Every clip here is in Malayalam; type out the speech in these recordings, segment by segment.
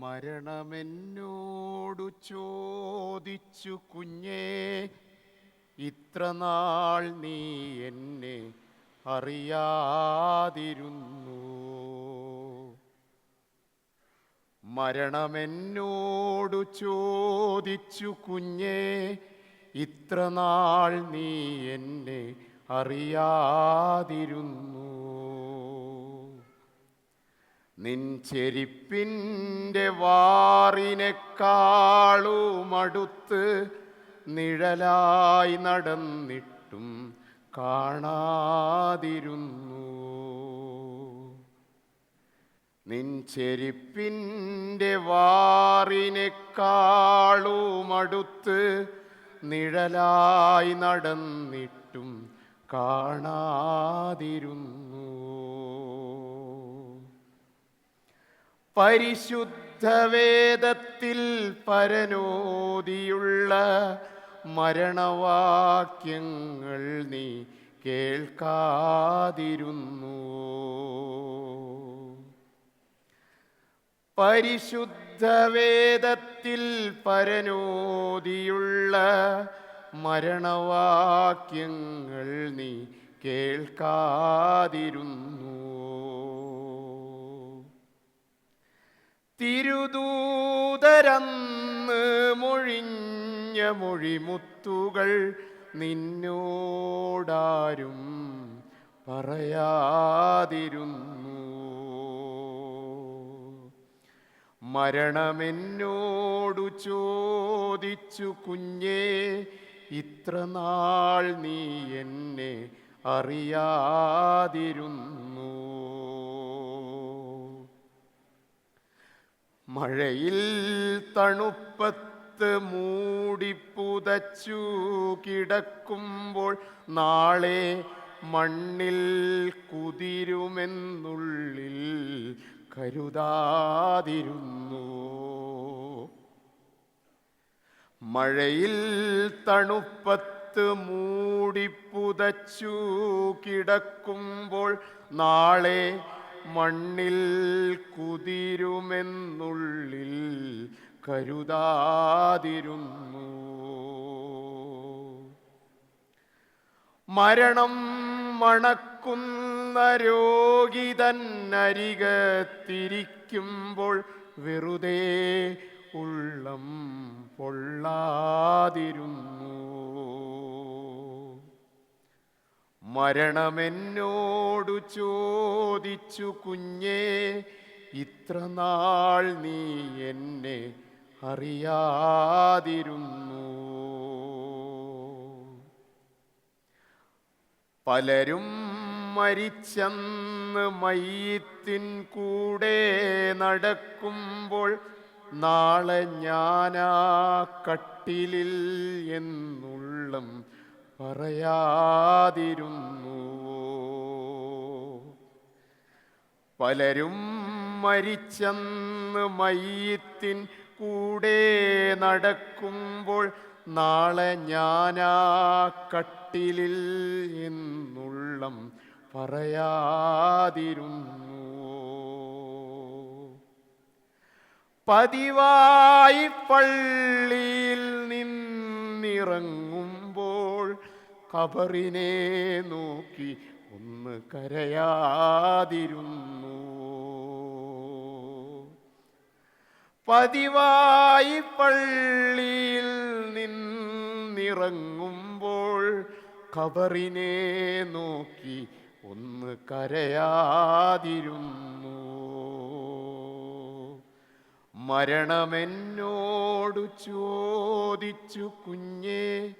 മരണമെന്നോടു ചോദിച്ചു കുഞ്ഞേ ഇത്ര നാൾ നീ എന്നെ അറിയാതിരുന്നു. മരണമെന്നോടു ചോദിച്ചു കുഞ്ഞേ ഇത്ര നാൾ നീ എന്നെ അറിയാതിരുന്നു. നിൻ ചെരിപ്പിന്റെ വാറിനെക്കാളുമടുത്ത് നിഴലായി നടന്നിട്ടും കാണാതിരുന്നു. നിൻ ചെരിപ്പിന്റെ വാറിനെക്കാളുമടുത്ത് നിഴലായി നടന്നിട്ടും കാണാതിരുന്നു. പരിശുദ്ധ വേദത്തിൽ പരനോദിയുള്ള മരണവാക്യങ്ങൾ നീ കേൾക്കാതിരുന്നു. പരിശുദ്ധ വേദത്തിൽ പരനോദിയുള്ള മരണവാക്യങ്ങൾ നീ കേൾക്കാതിരുന്നു. തിരുദൂതരന്ന് മൊഴിഞ്ഞ മൊഴിമുത്തുകൾ നിന്നോടാരും പറയാതിരുന്നു. മരണമെന്നോടു ചോദിച്ചു കുഞ്ഞേ ഇത്ര നാൾ നീ എന്നെ അറിയാതിരുന്നു. മഴയിൽ തണുപ്പത്ത് മൂടിപ്പുതച്ചു കിടക്കുമ്പോൾ നാളെ മണ്ണിൽ കുതിരുമെന്നുള്ളിൽ കരുതാതിരുന്നു. മഴയിൽ തണുപ്പത്ത് മൂടിപ്പുതച്ചു കിടക്കുമ്പോൾ നാളെ മണ്ണിൽ കുതിരുമെന്നുള്ളിൽ കരുതാതിരുന്നു. മരണം മണക്കുന്ന രോഗി തന്നരികത്തിരിക്കുമ്പോൾ വെറുതെ ഉള്ളം പൊള്ളാതിരുന്നു. മരണമെന്നോടു ചോദിച്ചു കുഞ്ഞേ ഇത്ര നാൾ നീ എന്നെ അറിയാതിരുന്നു. പലരും മരിച്ചെന്ന് മയ്യത്തിൻ കൂടെ നടക്കുമ്പോൾ നാളെ ഞാനാ കട്ടിലിൽ എന്നുള്ളം പറയാതിരുന്നു. പലരും മരിച്ചെന്ന് മയ്യത്തിൻ കൂടെ നടക്കുമ്പോൾ നാളെ ഞാനാ കട്ടിലിൽ എന്നുള്ളം പറയാതിരുന്നു. പതിവായി പള്ളിയിൽ നിന്നിറങ്ങുമ്പോൾ ഖബറിനെ നോക്കി ഒന്ന് കരയാതിരുന്നു. പതിവായി പള്ളിയിൽ നിന്നിറങ്ങുമ്പോൾ ഖബറിനെ നോക്കി ഒന്ന് കരയാതിരുന്നു. മരണമെന്നോടു ചോദിച്ചു കുഞ്ഞേ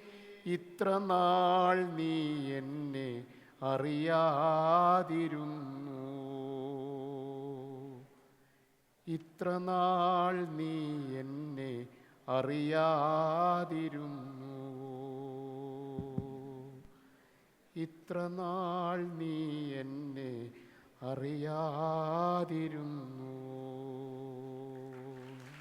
ഇത്ര നാൾ നീ എന്നെ അറിയാതിരുന്നു. ഇത്ര നാൾ നീ എന്നെ അറിയാതിരുന്നു. ഇത്ര നാൾ നീ എന്നെ അറിയാതിരുന്നു.